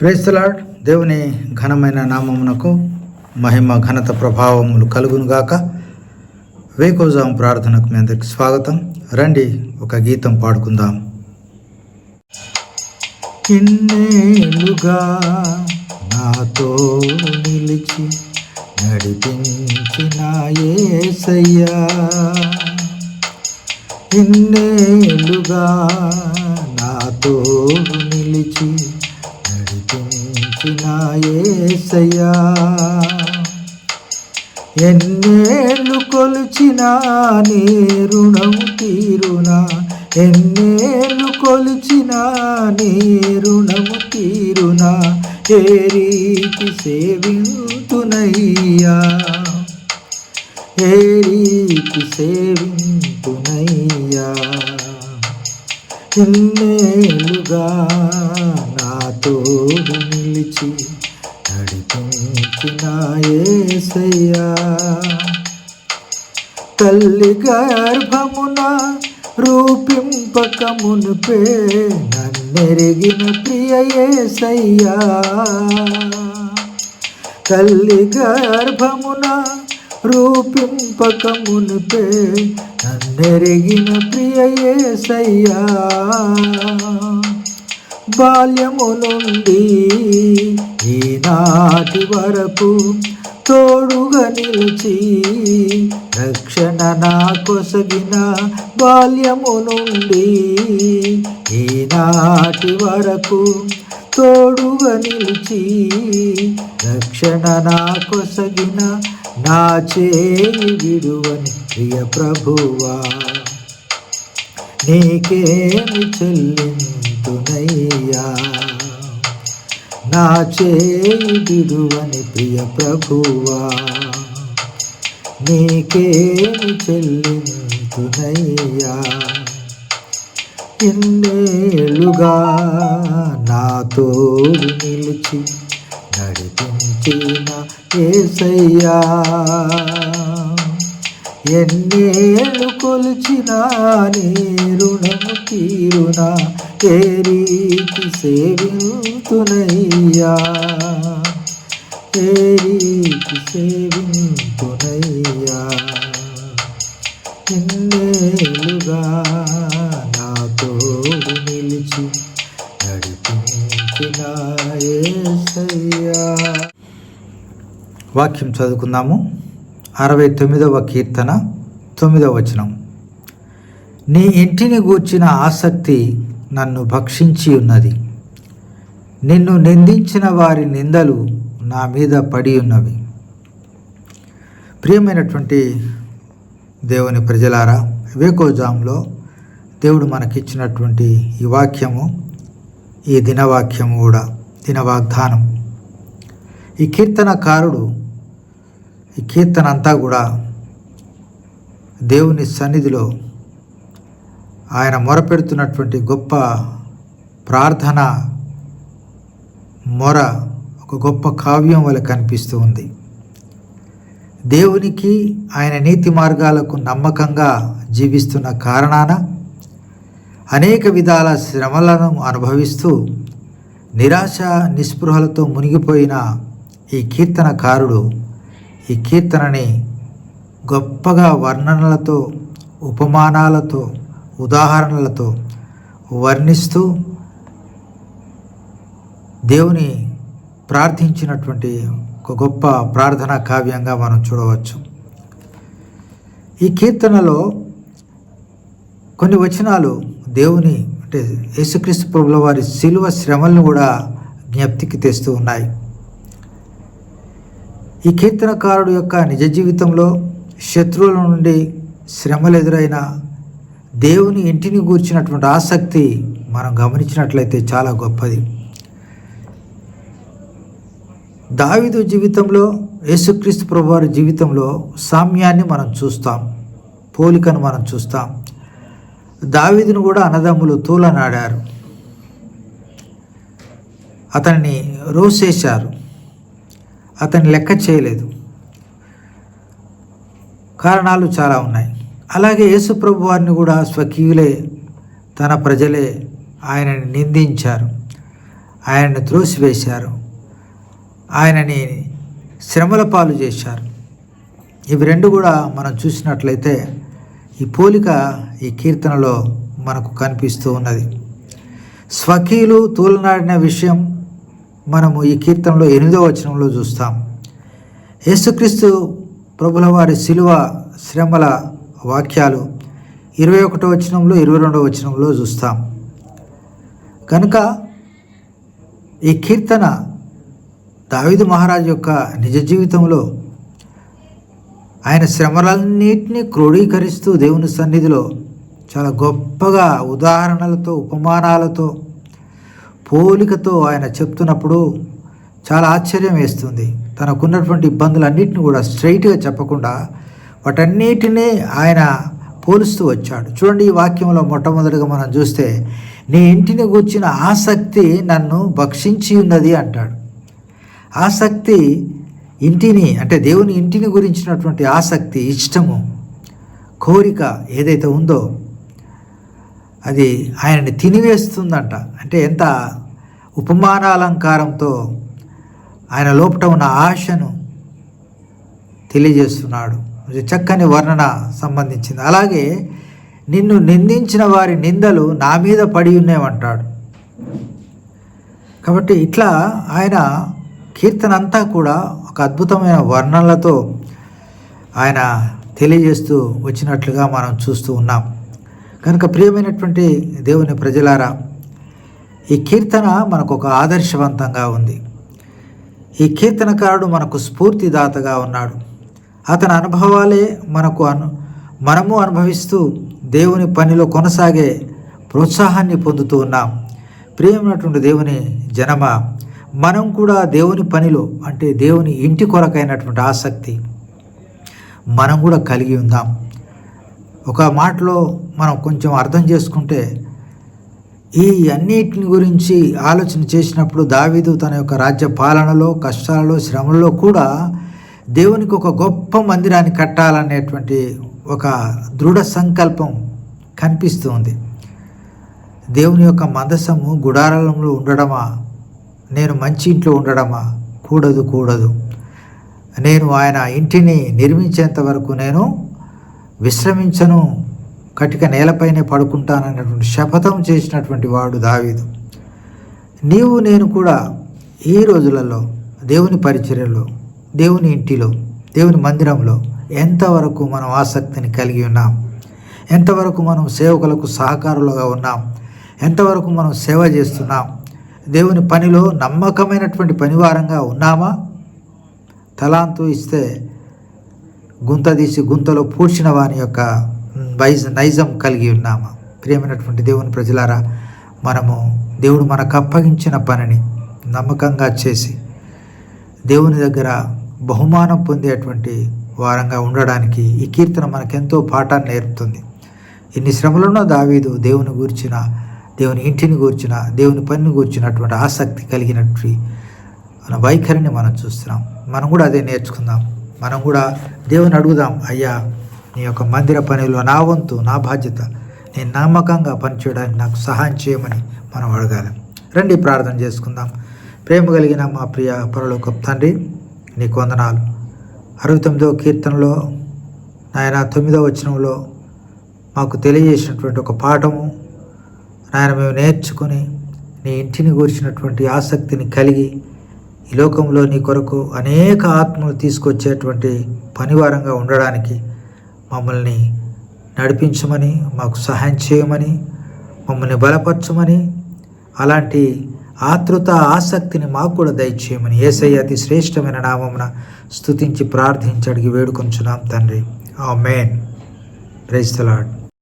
Praise the Lord దేవుని ఘనమైన నామమునకు మహిమ ఘనత ప్రభావములు కలుగునుగాక వేకోజాం ప్రార్థనకు మీ అందరికి స్వాగతం. రండి ఒక గీతం పాడుకుందాం. ఇన్నేలుగా నాతో నిలిచి నడిపించిన ఏసయ్యా. ఇన్నేలుగా నాతో నిలిచి కొలిచినాయేసయ్యా ఎన్నేళ్ళు కొలిచినా నీ రుణం తీరునా? ఎన్నేళ్ళు కొలిచినా నీ రుణం తీరునా? ఏ రీతి సేవింతునయ్యా. ఏ రీతి సేవింతునయ్యా. ఎన్నేళ్ళుగా నాతో నిలిచి నడిపించిన యేసయ్యా తల్లి గర్భమున రూపింపకమునుపే నన్నెరిగిన ప్రియ యేసయ్యా తల్లి గర్భమున రూపింపకమునుపే నన్నెరిగిన ప్రియ యేసయ్యా బాల్యము నుండి ఈనాటి వరకు తోడుగా నిలిచి రక్షణ నా కొసగిన బాల్యము నుండి ఈనాటి వరకు తోడుగా నిలిచి రక్షణ నా కొసగిన నా చేయి విడువని ప్రియ ప్రభువా. నీకేమి చెల్లింతునయ్యా? నా చేయి ప్రియ ప్రభువా నీకేమి చెల్లింతునయ్యా? ఎన్నేళ్ళుగా నాతో నిలిచి నడిపించిన ఏసయ్యా ఎన్నేళ్ళు కొలిచినా నీ రుణము తీరునా? ఏ రీతి సేవింతునయ్యా? ఏ రీతి సేవింతునయ్యా? ఎన్నేళ్ళుగా నాతో నిలిచి నడిపించిన యేసయ్యా వాక్యం చదువుకుందాము. అరవై తొమ్మిదవ కీర్తన తొమ్మిదవ వచనం. నీ ఇంటిని గూర్చిన ఆసక్తి నన్ను భక్షించి ఉన్నది. నిన్ను నిందించిన వారి నిందలు నా మీద పడి ఉన్నవి. ప్రియమైనటువంటి దేవుని ప్రజలారా వేకోజాంలో దేవుడు మనకిచ్చినటువంటి ఈ వాక్యము ఈ దినవాక్యము కూడా దినవాగ్దానం. ఈ కీర్తనకారుడు ఈ కీర్తన అంతా కూడా దేవుని సన్నిధిలో ఆయన మొరపెడుతున్నటువంటి గొప్ప ప్రార్థన మొర ఒక గొప్ప కావ్యం వల్ల కనిపిస్తూ ఉంది. దేవునికి ఆయన నీతి మార్గాలకు నమ్మకంగా జీవిస్తున్న కారణాన అనేక విధాల శ్రమలను అనుభవిస్తూ నిరాశ నిస్పృహలతో మునిగిపోయిన ఈ కీర్తనకారుడు ఈ కీర్తనని గొప్పగా వర్ణనలతో ఉపమానాలతో ఉదాహరణలతో వర్ణిస్తూ దేవుని ప్రార్థించినటువంటి ఒక గొప్ప ప్రార్థనా కావ్యంగా మనం చూడవచ్చు. ఈ కీర్తనలో కొన్ని వచనాలు దేవుని అంటే యేసుక్రీస్తు ప్రభుల వారి శిలువ శ్రమలను కూడా జ్ఞప్తికి తెస్తూ ఉన్నాయి. ఈ కీర్తనకారుడు యొక్క నిజ జీవితంలో శత్రువుల నుండి శ్రమలు ఎదురైన దేవుని ఇంటిని గూర్చినటువంటి ఆసక్తి మనం గమనించినట్లయితే చాలా గొప్పది. దావిదు జీవితంలో యేసుక్రీస్తు ప్రభువారి జీవితంలో సామ్యాన్ని మనం చూస్తాం పోలికను మనం చూస్తాం. దావీదును కూడా అన్నదమ్ములు తూలనాడారు. అతన్ని రోసేశారు. అతన్ని లెక్క చేయలేదు. కారణాలు చాలా ఉన్నాయి. అలాగే యేసుప్రభు వారిని కూడా స్వకీయులే తన ప్రజలే ఆయనని నిందించారు. ఆయనను త్రోసివేశారు. ఆయనని శ్రమల పాలు చేశారు. ఇవి రెండు కూడా మనం చూసినట్లయితే ఈ పోలిక ఈ కీర్తనలో మనకు కనిపిస్తూ ఉన్నది. స్వకీయులు తూలనాడిన విషయం మనము ఈ కీర్తనలో ఎనిమిదో వచనంలో చూస్తాం. యేసుక్రీస్తు ప్రభుల వారి శిలువ శ్రమల వాక్యాలు ఇరవై ఒకటో వచనంలో ఇరవై రెండో వచనంలో చూస్తాం. కనుక ఈ కీర్తన దావిదు మహారాజు యొక్క నిజ జీవితంలో ఆయన శ్రమలన్నింటినీ క్రోడీకరిస్తూ దేవుని సన్నిధిలో చాలా గొప్పగా ఉదాహరణలతో ఉపమానాలతో పోలికతో ఆయన చెప్తున్నప్పుడు చాలా ఆశ్చర్యం వేస్తుంది. తనకున్నటువంటి ఇబ్బందులన్నింటిని కూడా స్ట్రైట్గా చెప్పకుండా వాటన్నిటినీ ఆయన పోలుస్తూ వచ్చాడు. చూడండి ఈ వాక్యంలో మొట్టమొదటిగా మనం చూస్తే నీ ఇంటిని కూర్చిన ఆసక్తి నన్ను భక్షించి ఉన్నది అంటాడు. ఆసక్తి ఇంటిని అంటే దేవుని ఇంటిని గురించినటువంటి ఆసక్తి ఇష్టము కోరిక ఏదైతే ఉందో అది ఆయనని తినివేస్తుందంట. అంటే ఎంత ఉపమానాలంకారంతో ఆయన లోపట ఉన్న ఆశను తెలియజేస్తున్నాడు. చక్కని వర్ణన సంబంధించింది. అలాగే నిన్ను నిందించిన వారి నిందలు నా మీద పడి ఉన్నాయంటాడు కాబట్టి ఇట్లా ఆయన కీర్తన అంతా కూడా ఒక అద్భుతమైన వర్ణనలతో ఆయన తెలియజేస్తూ వచ్చినట్లుగా మనం చూస్తూ ఉన్నాం. కనుక ప్రియమైనటువంటి దేవుని ప్రజలారా ఈ కీర్తన మనకు ఒక ఆదర్శవంతంగా ఉంది. ఈ కీర్తనకారుడు మనకు స్ఫూర్తిదాతగా ఉన్నాడు. అతని అనుభవాలే మనకు అను మనము అనుభవిస్తూ దేవుని పనిలో కొనసాగే ప్రోత్సాహాన్ని పొందుతూ ఉన్నాం. ప్రియమైనటువంటి దేవుని జనమ మనం కూడా దేవుని పనిలో అంటే దేవుని ఇంటి కొరకైనటువంటి ఆసక్తి మనం కూడా కలిగి ఉందాం. ఒక మాటలో మనం కొంచెం అర్థం చేసుకుంటే ఈ అన్నిటిని గురించి ఆలోచన చేసినప్పుడు దావీదు తన యొక్క రాజ్య పాలనలో కష్టాలలో శ్రమల్లో కూడా దేవునికి ఒక గొప్ప మందిరాన్ని కట్టాలనేటువంటి ఒక దృఢ సంకల్పం కనిపిస్తుంది దేవుని యొక్క మందసము గుడారంలో ఉండడమా? నేను మంచి ఇంట్లో ఉండడమా? కూడదు కూడదు. నేను ఆయన ఇంటిని నిర్మించేంత వరకు నేను విశ్రమించను కటిక నేలపైనే పడుకుంటానన్నటువంటి శపథం చేసినటువంటి వాడు దావీదు. నీవు నేను కూడా ఈ రోజులలో దేవుని పరిచర్యలో దేవుని ఇంటిలో దేవుని మందిరంలో ఎంతవరకు మనం ఆసక్తిని కలిగి ఉన్నాం? ఎంతవరకు మనం సేవకులకు సహకారులుగా ఉన్నాం? ఎంతవరకు మనం సేవ చేస్తున్నాం? దేవుని పనిలో నమ్మకమైనటువంటి పనివారంగా ఉన్నామా? తలాంతు ఇస్తే గుంత తీసి గుంతలో పూడ్చిన వాని యొక్క వైజ్ నైజం కలిగి ఉన్నామా. ప్రియమైనటువంటి దేవుని ప్రజలారా మనము దేవుడు మనకు అప్పగించిన పనిని నమ్మకంగా చేసి దేవుని దగ్గర బహుమానం పొందేటువంటి వారంగా ఉండడానికి ఈ కీర్తన మనకెంతో పాఠాన్ని నేర్పుతుంది. ఇన్ని శ్రమలను దావీదు దేవుని గూర్చిన దేవుని ఇంటిని గూర్చిన దేవుని పనిని గూర్చినటువంటి ఆసక్తి కలిగినటువంటి మన వైఖరిని మనం చూస్తున్నాం. మనం కూడా అదే నేర్చుకుందాం. మనం కూడా దేవుని అడుగుదాం అయ్యా నీ యొక్క మందిర పనిలో నా వంతు నా బాధ్యత నేను నమ్మకంగా పనిచేయడానికి నాకు సహాయం చేయమని మనం అడగాలి. రండి ప్రార్థన చేసుకుందాం. ప్రేమ కలిగిన మా ప్రియ పరలోక తండ్రి నీకు వందనాలు. అరవై తొమ్మిదవ కీర్తనలో నాయన తొమ్మిదవ వచనంలో మాకు తెలియజేసినటువంటి ఒక పాఠము. నాయన మేము నేర్చుకుని నీ ఇంటిని గురించినటువంటి ఆసక్తిని కలిగి ఈ లోకంలో నీ కొరకు అనేక ఆత్మలు తీసుకొచ్చేటువంటి పనివారంగా ఉండడానికి మమ్మల్ని నడిపించమని మాకు సహాయం చేయమని మమ్మల్ని బలపరచమని అలాంటి ఆతృత ఆసక్తిని మాకు కూడా దయచేయమని ఏసయ్య అతి శ్రేష్టమైన నామమున స్థుతించి ప్రార్థించి అడిగి వేడుకొంచున్నాం తండ్రి. ఆ మేన్ ప్రైజ్ ద